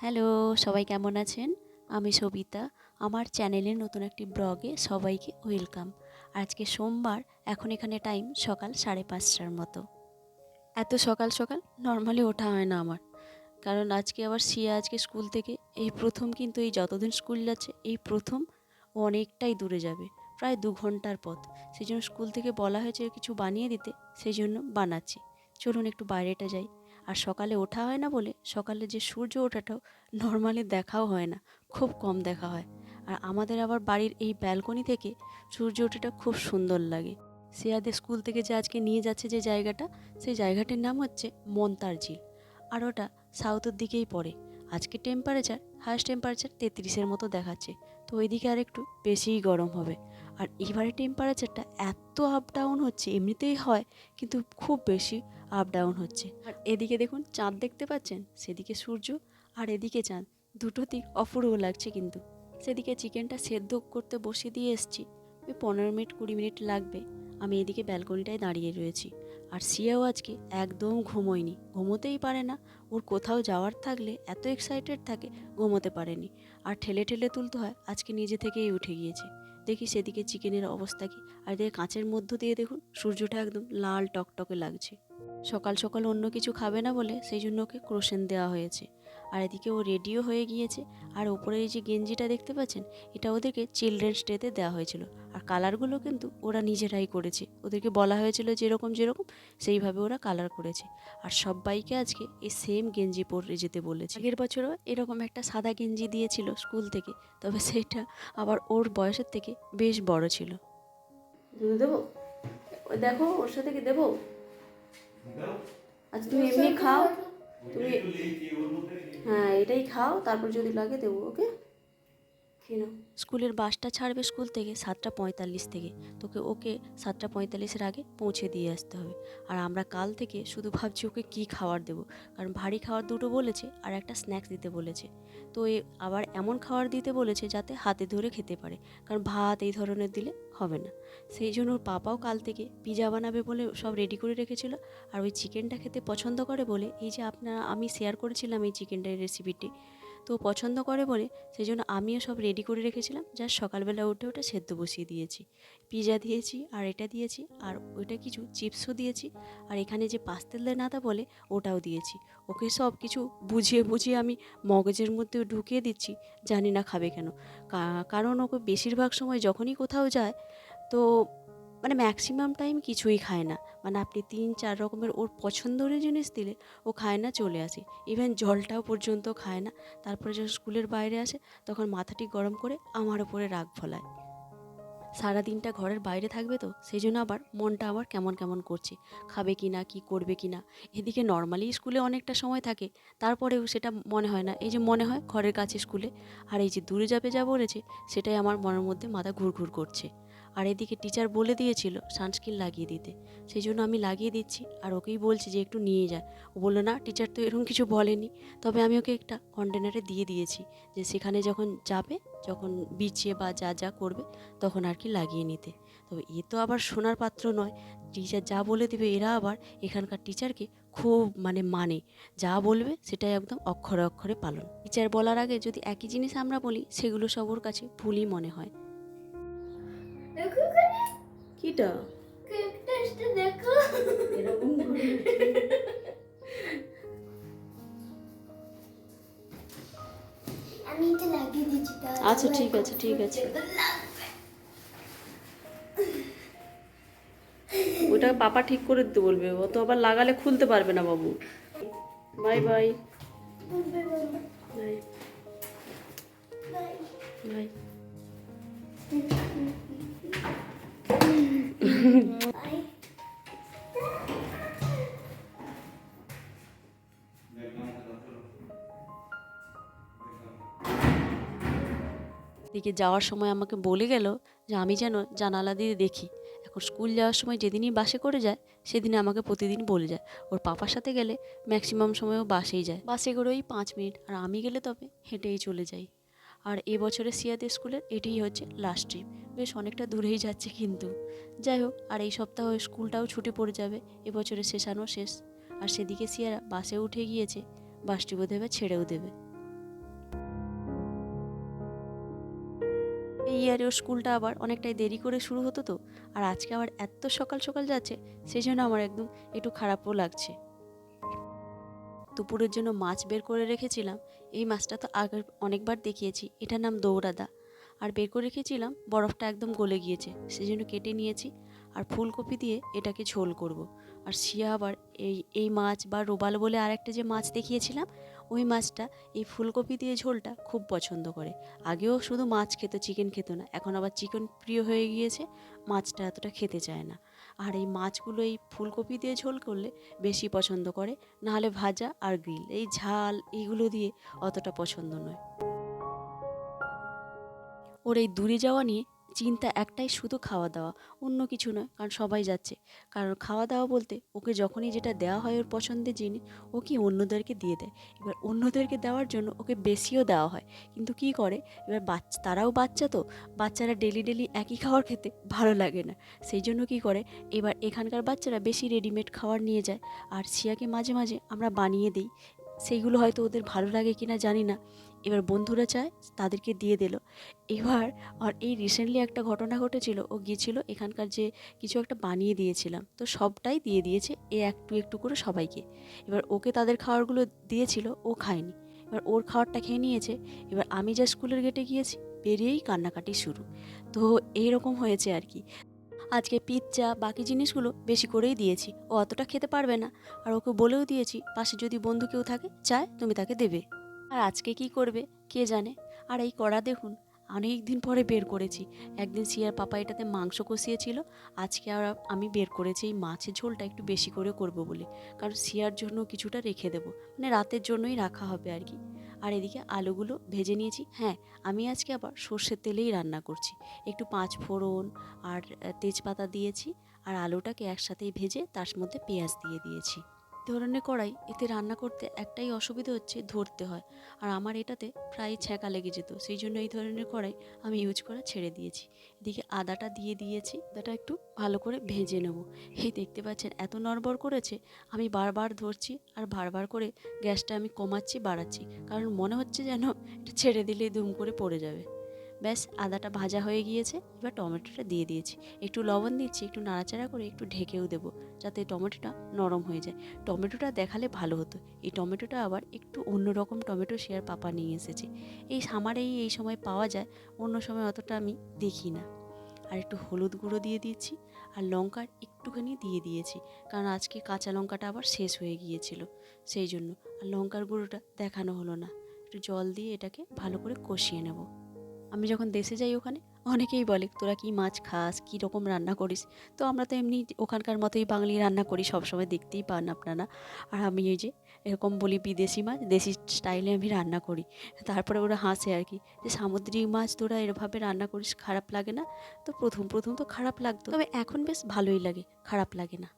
Hello, সবাই কেমন আছেন? আমি সবিতা। আমার চ্যানেলের নতুন একটি ব্লগে সবাইকে ওয়েলকাম। আজকে সোমবার, এখন এখানে টাইম সকাল সাড়ে পাঁচটার মতো। এত সকাল সকাল? নর্মালি ওঠা হয় না আমার। কারণ আজকে আবার সিয়া আজকে স্কুল থেকে, এই প্রথম কিন্তু এই যতদিন স্কুল যাচ্ছে, এই প্রথম অনেকটাই দূরে যাবে, প্রায় দু ঘণ্টার পথ। সেই জন্য স্কুল থেকে বলা হয়েছে কিছু বানিয়ে দিতে, সেই জন্য বানাচ্ছি। চলুন একটু বাইরেটা যাই। আর সকালে ওঠা হয় না বলে সকালে যে সূর্য ওঠাটাও নর্মালি দেখাও হয় না, খুব কম দেখা হয়। আর আমাদের আবার বাড়ির এই ব্যালকনি থেকে সূর্য ওঠাটা খুব সুন্দর লাগে। সিয়াদের স্কুল থেকে যে আজকে নিয়ে যাচ্ছে যে জায়গাটা, সেই জায়গাটির নাম হচ্ছে মন্তার ঝিল। আর ওটা সাউথের দিকেই পড়ে। আজকে টেম্পারেচার হায়েস্ট টেম্পারেচার তেত্রিশের মতো দেখাচ্ছে। তো ওইদিকে আর একটু বেশিই গরম হবে। আর এবারে টেম্পারেচারটা এত আপ ডাউন হচ্ছে, এমনিতেই হয়, কিন্তু খুব বেশি। আপ ডাউন হচ্ছে। আর এদিকে দেখুন, চাঁদ দেখতে পাচ্ছেন? সেদিকে সূর্য, আর এদিকে চাঁদ। দুটো দিক অপূর্ব লাগছে কিন্তু। সেদিকে চিকেনটা সেদ্ধ করতে বসিয়ে দিয়ে এসছি। ওই পনেরো মিনিট, কুড়ি মিনিট লাগবে। আমি এদিকে ব্যালকনিটায় দাঁড়িয়ে রয়েছি। আর সিয়াও আজকে একদম ঘুমোয়নি। ঘুমোতেই পারে না। ওর কোথাও যাওয়ার থাকলে, এত এক্সাইটেড থাকে, ঘুমোতে পারেনি। আর ঠেলে ঠেলে তুলতে হয়, আজকে নিজে থেকেই উঠে গিয়েছে। দেখি সেদিকে চিকেনের অবস্থা কি। আর দেখে কাঁচের মধ্য দিয়ে দেখুন, সূর্যটা একদম লাল টকটকে লাগছে। সকাল সকাল অন্য কিছু খাবে না বলে সেই জন্য ওকে ক্রোশেন দেওয়া হয়েছে। আর এদিকে ও রেডিও হয়ে গিয়েছে। আর ওপরে এই যে গেঞ্জিটা দেখতে পাচ্ছেন এটা ওদেরকে চিলড্রেন্স ডেতে দেওয়া হয়েছিল। আর কালারগুলো কিন্তু ওরা নিজেরাই করেছে। ওদেরকে বলা হয়েছিল যেরকম যেরকম সেইভাবে ওরা কালার করেছে। আর সবাইকে আজকে এই সেম গেঞ্জি পরে যেতে বলেছে। আগের বছরও এরকম একটা সাদা গেঞ্জি দিয়েছিল স্কুল থেকে তবে সেটা আবার ওর বয়সের থেকে বেশ বড় ছিল। দেবো? দেখো ওর সাথে কি দেবো। আচ্ছা তুমি এমনি খাও। তুমি হ্যাঁ এটাই খাও তারপর যদি লাগে দেবো ওকে স্কুলের বাসটা ছাড়বে স্কুল থেকে সাতটা পঁয়তাল্লিশ থেকে। তোকে ওকে সাতটা পঁয়তাল্লিশের আগে পৌঁছে দিয়ে আসতে হবে। আর আমরা কাল থেকে শুধু ভাবছি ওকে কী খাবার দেবো। কারণ ভারী খাবার দুটো বলেছে আর একটা স্ন্যাক্স দিতে বলেছে। তো এ আবার এমন খাবার দিতে বলেছে যাতে হাতে ধরে খেতে পারে। কারণ ভাত এই ধরনের দিলে হবে না। সেই জন্য ওর পাপাও কাল থেকে পিজা বানাবে বলে সব রেডি করে রেখেছিল। আর ওই চিকেনটা খেতে পছন্দ করে বলে, এই যে আপনারা আমি শেয়ার করেছিলাম এই চিকেনটার রেসিপিটি তো পছন্দ করে বলে সেই জন্য আমিও সব রেডি করে রেখেছিলাম। যা সকালবেলা উঠে ওটা সেদ্ধ বসিয়ে দিয়েছি। পিজা দিয়েছি, আর এটা দিয়েছি, আর ওইটা কিছু চিপসও দিয়েছি, আর এখানে যে পাস্তেল নাতা বলে ওটাও দিয়েছি। ওকে সব কিছু বুঝিয়ে বুঝিয়ে আমি মগজের মধ্যে ঢুকিয়ে দিচ্ছি, জানি না খাবে কেন। কারণ ওকে বেশিরভাগ সময় যখনই কোথাও যায়, তো মানে ম্যাক্সিমাম টাইম কিছুই খায় না। মানে আপনি তিন, চার রকমের ওর পছন্দের জিনিস দিলে ও খায় না, চলে আসে। ইভেন জলটাও পর্যন্ত খায় না। তারপরে যখন স্কুলের বাইরে আসে, তখন মাথাটি গরম করে আমার ওপরে রাগ ফলায়। সারাদিনটা ঘরের বাইরে থাকবে তো সেই জন্য আবার মনটা আবার কেমন কেমন করছে, খাবে কি না কী করবে কি না এদিকে নর্মালি স্কুলে অনেকটা সময় থাকে, তারপরেও সেটা মনে হয় না। এই যে মনে হয়, ঘরের কাছে স্কুলে, আর এই যে দূরে যাবে যা বলেছে, সেটাই আমার মনের মধ্যে মাথা ঘুরঘুর করছে। আর এদিকে টিচার বলে দিয়েছিল সানস্ক্রিন লাগিয়ে দিতে। সেই জন্য আমি লাগিয়ে দিচ্ছি আর ওকেই বলছি যে একটু নিয়ে যায় ও বলল, না টিচার তো এরকম কিছু বলেনি। তবে আমি ওকে একটা কন্টেনারে দিয়ে দিয়েছি যে সেখানে যখন যাবে, যখন বিছিয়ে বা যা যা করবে, তখন আর কি লাগিয়ে নিতে। তবে এ তো আবার শোনার পাত্র নয়। টিচার যা বলে দিবে, এরা আবার এখানকার টিচারকে খুব মানে মানে। যা বলবে, সেটাই একদম অক্ষরে অক্ষরে পালন। টিচার বলার আগে যদি একই জিনিস আমরা বলি, সেগুলো সব ওর কাছে ভুলই মনে হয়। দেখো এখানে। কিটা? কেকটা এসে দেখো। এরকম আমি এটা লাগিয়ে দিচ্ছি তাহলে। আচ্ছা, ঠিক আছে, ঠিক আছে। ওটা পাপা ঠিক করে দিতে বলবে। ও তো আবার লাগালে খুলতে পারবে না বাবু। Bye bye. বাই। বাই। দিকে যাওয়ার সময় আমাকে বলে গেল যে আমি যেন জানালা দিয়ে দেখি। এখন স্কুল যাওয়ার সময় যেদিনই বাসে করে যায় সেদিনে আমাকে প্রতিদিন বলে যায়। ওর পাপার সাথে গেলে ম্যাক্সিমাম সময় ও বাসেই যায়। বাসে করে ওই পাঁচ মিনিট, আর আমি গেলে তবে হেঁটেই চলে যাই। আর এবছরে সিয়াদের স্কুলের এটাই হচ্ছে লাস্ট ট্রিপ বেশ অনেকটা দূরেই যাচ্ছে কিন্তু। যাই হোক, আর এই সপ্তাহ স্কুলটাও ছুটি পড়ে যাবে, এবছরের শেষানো শেষ। আর সেদিকে সিয়ারা বাসে উঠে গিয়েছে বাসটি এবার ছেড়েও দেবে। এই ইয়ারে ওর স্কুলটা আবার অনেকটাই দেরি করে শুরু হতো তো, আর আজকে আবার এত সকাল সকাল যাচ্ছে সেই জন্য আমার একদম একটু খারাপও লাগছে। দুপুরের জন্য মাছ বের করে রেখেছিলাম, এই মাছটা তো আগে অনেকবার দেখিয়েছি, এটার নাম দৌড়াদা। আর বের করে রেখেছিলাম, বরফটা একদম গলে গিয়েছে সেই জন্য কেটে নিয়েছি আর ফুলকপি দিয়ে এটাকে ঝোল করব। আর শিয়া আবার এই এই মাছ বা রোবাল বলে আরেকটা যে মাছ দেখিয়েছিলাম, ওই মাছটা এই ফুলকপি দিয়ে ঝোলটা খুব পছন্দ করে। আগেও শুধু মাছ খেত চিকেন খেত না, এখন আবার চিকেন প্রিয় হয়ে গিয়েছে, মাছটা এতটা খেতে চায় না। আর এই মাছগুলো এই ফুলকপি দিয়ে ঝোল করলে বেশি পছন্দ করে, নাহলে ভাজা আর গ্রিল এই ঝাল এইগুলো দিয়ে অতটা পছন্দ নয়। ওর এই দূরে যাওয়া নিয়ে চিন্তা একটাই, শুধু খাওয়া দাওয়া। অন্য কিছু নয়, কারণ সবাই যাচ্ছে। কারণ খাওয়া দাওয়া বলতে ওকে যখনই যেটা দেওয়া হয় ওর পছন্দের জিনিস, ও কি অন্যদেরকে দিয়ে দেয়। এবার অন্যদেরকে দেওয়ার জন্য ওকে বেশিও দেওয়া হয়। কিন্তু কি করে? এবার বাচ্চা তারাও বাচ্চা তো, বাচ্চারা ডেলি ডেলি একই খাবার খেতে ভালো লাগে না। সেই জন্য কি করে? এবার এখানকার বাচ্চারা বেশি রেডিমেড খাবার নিয়ে যায়। আর শিয়াকে মাঝে মাঝে আমরা বানিয়ে দিই। সেইগুলো হয়তো ওদের ভালো লাগে কিনা জানি না। এবার বন্ধুরা চায়, তাদেরকে দিয়ে দিল। এবার আর এই রিসেন্টলি একটা ঘটনা ঘটেছিল, ও গিয়েছিল এখানকার যে কিছু একটা বানিয়ে দিয়েছিলাম। তো সবটাই দিয়ে দিয়েছে এ একটু একটু করে সবাইকে। এবার ওকে তাদের খাবারগুলো দিয়েছিল, ও খায়নি। এবার ওর খাবারটা খেয়ে নিয়েছে, এবার আমি যা স্কুলের গেটে গিয়েছি, বেরিয়েই কান্নাকাটি শুরু। তো এইরকম হয়েছে আর কি। আজকে পিৎজা বাকি জিনিসগুলো বেশি করেই দিয়েছি, ও অতটা খেতে পারবে না। আর ওকে বলেও দিয়েছি, পাশে যদি বন্ধু কেউ থাকে, চায়, তুমি তাকে দেবে। আর আজকে কি করবে? কে জানে? আর এই কড়া দেখুন, অনেক দিন পরে বের করেছি। একদিন সিয়ার পাপা এটাতে মাংস কষিয়েছিল। আজকে আর আমি বের করেছি, এই মাছের ঝোলটা একটু বেশি করে করব বলে। কারণ সিয়ার জন্য কিছুটা রেখে দেবো। মানে রাতের জন্যই রাখা হবে আর কি। আর এদিকে আলুগুলো ভেজে নিয়েছি। হ্যাঁ আমি আজকে আবার সর্ষের তেলেই রান্না করছি। একটু পাঁচ ফোড়ন আর তেজপাতা দিয়েছি। আর আলুটাকে একসাথেই ভেজে তার মধ্যে পেঁয়াজ দিয়ে দিয়েছি। ধরনের কড়াই এতে রান্না করতে একটাই অসুবিধা হচ্ছে ধরতে হয়। আর আমার এটাতে প্রায় ছ্যাঁকা লেগে যেত। সেই জন্য এই ধরনের কড়াই আমি ইউজ করা ছেড়ে দিয়েছি। এদিকে আদাটা দিয়ে দিয়েছি, আদাটা একটু ভালো করে ভেজে নেব। এই দেখতে পাচ্ছেন এত নড়বড় করেছে, আমি বারবার ধরছি আর বারবার করে গ্যাসটা আমি কমাচ্ছি, বাড়াচ্ছি। কারণ মনে হচ্ছে যেন এটা ছেড়ে দিলেই দুম করে পড়ে যাবে। ব্যাস, আদাটা ভাজা হয়ে গিয়েছে। এবার টমেটোটা দিয়ে দিয়েছি। একটু লবণ দিচ্ছি, একটু নাড়াচাড়া করে একটু ঢেকেও দেবো, যাতে টমেটোটা নরম হয়ে যায়। টমেটোটা দেখালে ভালো হতো। এই টমেটোটা আবার একটু অন্যরকম টমেটো শেয়ার পাপা নিয়ে এসেছে। এই সামারেই এই সময় পাওয়া যায়, অন্য সময় অতটা আমি দেখি না। আর একটু হলুদ গুঁড়ো দিয়ে দিয়েছি আর লঙ্কার একটুখানি দিয়ে দিয়েছি, কারণ আজকে কাঁচা লঙ্কাটা আবার শেষ হয়ে গিয়েছিল। সেই জন্য, আর লঙ্কার গুঁড়োটা দেখানো হলো না। একটু জল দিয়ে এটাকে ভালো করে কষিয়ে নেব। আমি যখন দেশে যাই ওখানে, অনেকেই বলে, তোরা কি মাছ খাস? কী রকম রান্না করিস? তো আমরা তো এমনি ওখানকার মতোই বাঙালি রান্না করি, সবসময় দেখতেই পান আপনারা। আর আমি এই যে, এরকম বলি বিদেশি মাছ, দেশি স্টাইলে আমি রান্না করি। তারপরে ওরা হাসে আর কি, যে সামুদ্রিক মাছ তোরা এরভাবে রান্না করিস, খারাপ লাগে না? তো প্রথম প্রথম তো খারাপ লাগতো। তবে এখন বেশ ভালোই লাগে, খারাপ লাগে না।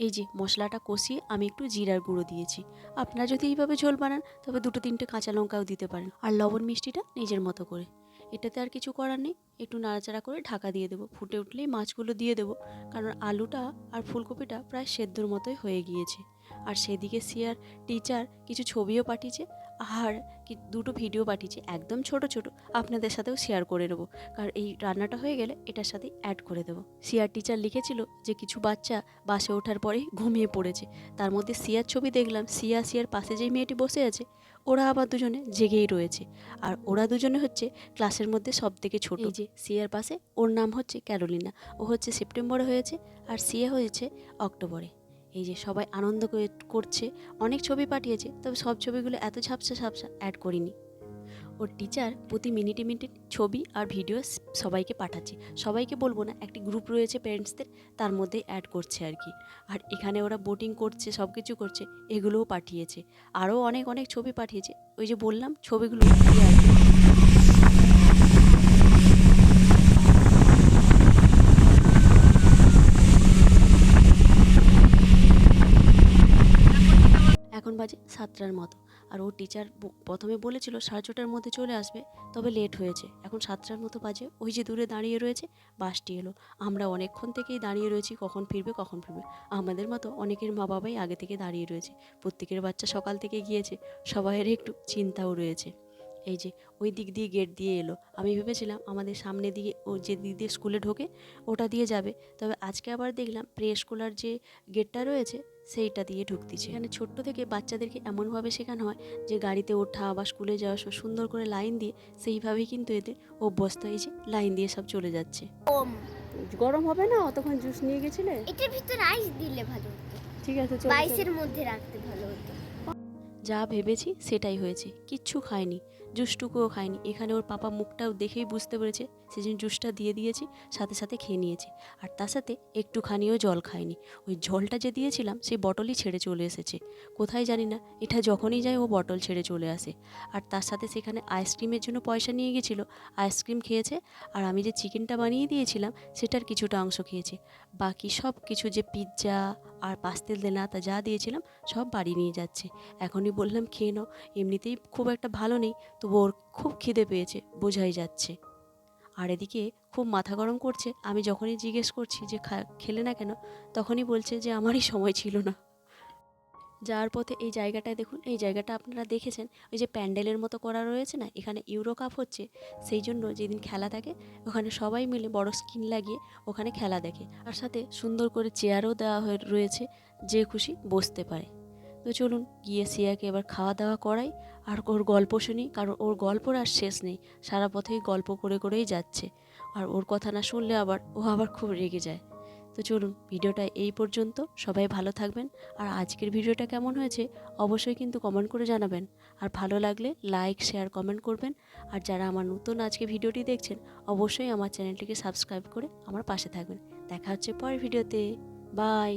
এই যে, মশলাটা কষিয়ে আমি একটু জিরার গুঁড়ো দিয়েছি। আপনারা যদি এইভাবে ঝোল বানান, তবে দুটো, তিনটে কাঁচা লঙ্কাও দিতে পারেন। আর লবণ মিষ্টিটা নিজের মতো করে। এটাতে আর কিছু করার নেই। একটু নাড়াচাড়া করে ঢাকা দিয়ে দেবো। ফুটে উঠলেই মাছগুলো দিয়ে দেবো। কারণ আলুটা আর ফুলকপিটা প্রায় সেদ্ধর মতোই হয়ে গিয়েছে। আর সেদিকে সিয়ার টিচার কিছু ছবিও পাঠিয়েছে। আর কি দুটো ভিডিও পাঠিয়েছে, একদম ছোট ছোট, আপনাদের সাথেও শেয়ার করে নেব। কারণ এই রান্নাটা হয়ে গেলে এটার সাথে অ্যাড করে দেবো। সিয়ার টিচার লিখেছিল যে কিছু বাচ্চা বাসে ওঠার পরেই ঘুমিয়ে পড়েছে। তার মধ্যে সিয়ার ছবি দেখলাম সিয়া সিয়ার পাশে যেই মেয়েটি বসে আছে, ওরা আবার দুজনে জেগেই রয়েছে। আর ওরা দুজনে হচ্ছে ক্লাসের মধ্যে সব থেকে ছোট যে সিয়ার পাশে ওর নাম হচ্ছে ক্যারোলিনা ও হচ্ছে সেপ্টেম্বরে হয়েছে আর সিয়া হয়েছে অক্টোবরে এই যে সবাই আনন্দ করে- করছে, অনেক ছবি পাঠিয়েছে, তবে সব ছবিগুলো এত ঝাপসা ঝাপসা অ্যাড করিনি। ওর টিচার প্রতি মিনিটে মিনিটে ছবি আর ভিডিও সবাইকে পাঠাচ্ছে। সবাইকে বলব না, একটি গ্রুপ রয়েছে প্যারেন্টসদের তার মধ্যে অ্যাড করছে আর কি। আর এখানে ওরা বোটিং করছে সব কিছু করছে, এগুলোও পাঠিয়েছে। আরও অনেক অনেক ছবি পাঠিয়েছে। ওই যে বললাম, ছবিগুলো দিয়ে আসবে। এখন বাজে সাতটার মতো। আর ও টিচার প্রথমে বলেছিল সাড়ে ছটার মধ্যে চলে আসবে, তবে লেট হয়েছে। এখন সাতটার মতো বাজে। ওই যে দূরে দাঁড়িয়ে রয়েছে, বাসটি এলো। আমরা অনেকক্ষণ থেকেই দাঁড়িয়ে রয়েছি, কখন ফিরবে কখন ফিরবে। আমাদের মতো অনেকের মা বাবাই আগে থেকে দাঁড়িয়ে রয়েছে। প্রত্যেকের বাচ্চা সকাল থেকে গিয়েছে। সবাইয়ের একটু চিন্তাও রয়েছে। এই যে ওই দিক দিয়ে গেট দিয়ে এলো। আমি ভেবেছিলাম আমাদের সামনে দিয়ে ও যে দিক দিয়ে স্কুলে ঢোকে ওটা দিয়ে যাবে। তবে আজকে আবার দেখলাম প্রে স্কুলার যে গেটটা রয়েছে সেইটা দিয়ে ঢুকতেছে। এখানে ছোট্ট থেকে বাচ্চাদেরকে এমনভাবে শেখানো হয় যে গাড়িতে ওঠা বা স্কুলে যাওয়ার সময় সুন্দর করে লাইন দিয়ে সেইভাবেই কিন্তু এদের অভ্যস্ত হয়েছে লাইন দিয়ে সব চলে যাচ্ছে। গরম। হবে না? অতক্ষণ জুস নিয়ে গেছিলে? এটার ভিতরে আইস দিলে ভালো হতো। ঠিক আছে বাইশের মধ্যে রাখতে ভালো হতো। যা ভেবেছি সেটাই হয়েছে। কিচ্ছু খায়নি জুসটুকুও খায়নি এখানে ওর পাপা মুখটাও দেখেই বুঝতে পেরেছে সেজন্য জুসটা দিয়ে দিয়েছি, সাথে সাথে খেয়ে নিয়েছে। আর তার সাথে একটুখানিও জল খায়নি ওই জলটা যে দিয়েছিলাম, সেই বটলই ছেড়ে চলে এসেছে। কোথায় জানি না, এটা যখনই যায় ও বটল ছেড়ে চলে আসে। আর তার সাথে সেখানে আইসক্রিমের জন্য পয়সা নিয়ে গেছিল। আইসক্রিম খেয়েছে, আর আমি যে চিকেনটা বানিয়ে দিয়েছিলাম, সেটার কিছুটা অংশ খেয়েছে। বাকি সব কিছু যে পিৎজা আর পাস্তেল দেনাতা যা দিয়েছিলাম, সব বাড়ি নিয়ে যাচ্ছে। এখনই বললাম, খেয়ে নাও, এমনিতেই খুব একটা ভালো নেই, তবু ওর খুব খিদে পেয়েছে, বোঝাই যাচ্ছে। আর এদিকে খুব মাথা গরম করছে, আমি যখনই জিজ্ঞেস করছি যে, খা- খেলে না কেন? তখনই বলছে যে, আমারই সময় ছিল না। যাওয়ার পথে এই জায়গাটায় দেখুন, এই জায়গাটা আপনারা দেখেছেন, ওই যে প্যান্ডেলের মতো করা রয়েছে না, এখানে ইউরো কাপ হচ্ছে, সেই জন্য যেদিন খেলা থাকে, ওখানে সবাই মিলে বড় স্ক্রিন লাগিয়ে ওখানে খেলা দেখে, আর সাথে সুন্দর করে চেয়ারও দেওয়া হয়ে রয়েছে, যে খুশি বসতে পারে। তো চলুন, গিয়ে সিয়াকে এবার খাওয়া দাওয়া করাই, আর ওর গল্প শুনি, কারণ ওর গল্পর আর শেষ নেই, সারা পথেই গল্প করে করেই যাচ্ছে, আর ওর কথা না শুনলে আবার, ও আবার খুব রেগে যায়। তো চলুন ভিডিওটা এই পর্যন্ত। সবাই ভালো থাকবেন। আর আজকের ভিডিওটা কেমন হয়েছে অবশ্যই কিন্তু কমেন্ট করে জানাবেন। আর ভালো লাগলে লাইক শেয়ার কমেন্ট করবেন। আর যারা আমার নতুন আজকে ভিডিওটি দেখছেন, অবশ্যই আমার চ্যানেলটিকে সাবস্ক্রাইব করে আমার পাশে থাকবেন। দেখা হচ্ছে পরের ভিডিওতে। বাই